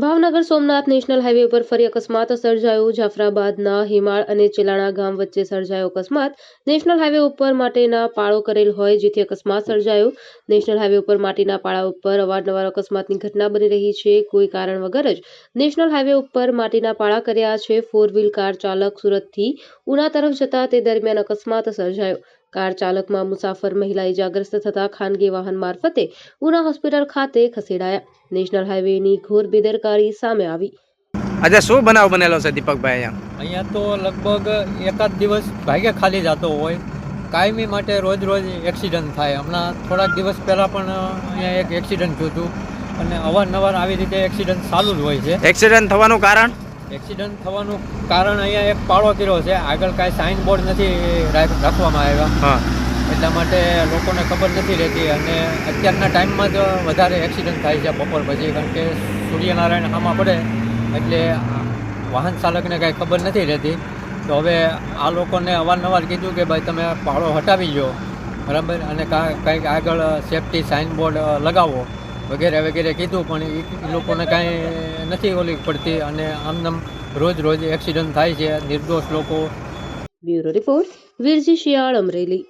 Surendranagar Somnath national highway ઉપર ફરી અકસ્માત સર્જાયો. જાફરાબાદના હિમાળ અને ચેલાણા ગામ વચ્ચે સર્જાયો અકસ્માત. નેશનલ હાઈવે ઉપર માટેના પાળો કરેલ હોય જેથી અકસ્માત સર્જાયો. નેશનલ હાઈવે ઉપર માટીના પાળા ઉપર અવારનવાર અકસ્માતની ઘટના બની રહી છે. કોઈ કારણ વગર જ નેશનલ હાઈવે ઉપર માટીના પાળા કર્યા છે. ફોર વ્હીલ કાર ચાલક સુરતથી ઉના તરફ જતા તે દરમિયાન અકસ્માત સર્જાયો. કાર ચાલકમાં મુસાફર મહિલા ઇજાગ્રસ્ત થતા ખાનગી વાહન મારફતે ઉના હોસ્પિટલ ખાતે ખસેડાયા. નેશનલ હાઈવેની ઘોર બેદરકારી સામે આવી. આજે શું બનાવ બનેલો છે દીપકભાઈ અહીંયા? અહીંયા તો લગભગ એકાદ દિવસ ભાગ્ય ખાલી જતો હોય. કાયમી માટે રોજ રોજ એક્સિડન્ટ થાય. હમણાં થોડાક દિવસ પહેલાં પણ અહીંયા એક એક્સિડન્ટ થયું હતું. અને અવારનવાર આવી રીતે એક્સિડન્ટ ચાલુ જ હોય છે. એક્સિડન્ટ થવાનું કારણ? એક્સિડન્ટ થવાનું કારણ અહીંયા એક પાળો કર્યો છે. આગળ કાંઈ સાઇન બોર્ડ નથી રાખ- રાખવામાં આવ્યા. હા. એટલા માટે લોકોને ખબર નથી રહેતી અને અત્યારના ટાઈમમાં જ વધારે એક્સિડન્ટ થાય છે બપોર પછી કારણ કે સૂર્યનારાયણ આમાં પડે એટલે વાહન ચાલકને કાંઈ ખબર નથી રહેતી. તો હવે આ લોકોને અવારનવાર કીધું કે ભાઈ તમે પાળો હટાવી લો બરાબર? અને કંઈક આગળ સેફટી સાઇન બોર્ડ લગાવો. વગેરે વગેરે કીધું, પણ એ લોકોને કાંઈ નથી ઓલી પડતી અને આમનામ રોજ રોજ એક્સિડન્ટ થાય છે, નિર્દોષ લોકો. Bureau report, Virji Shiyal Amreli.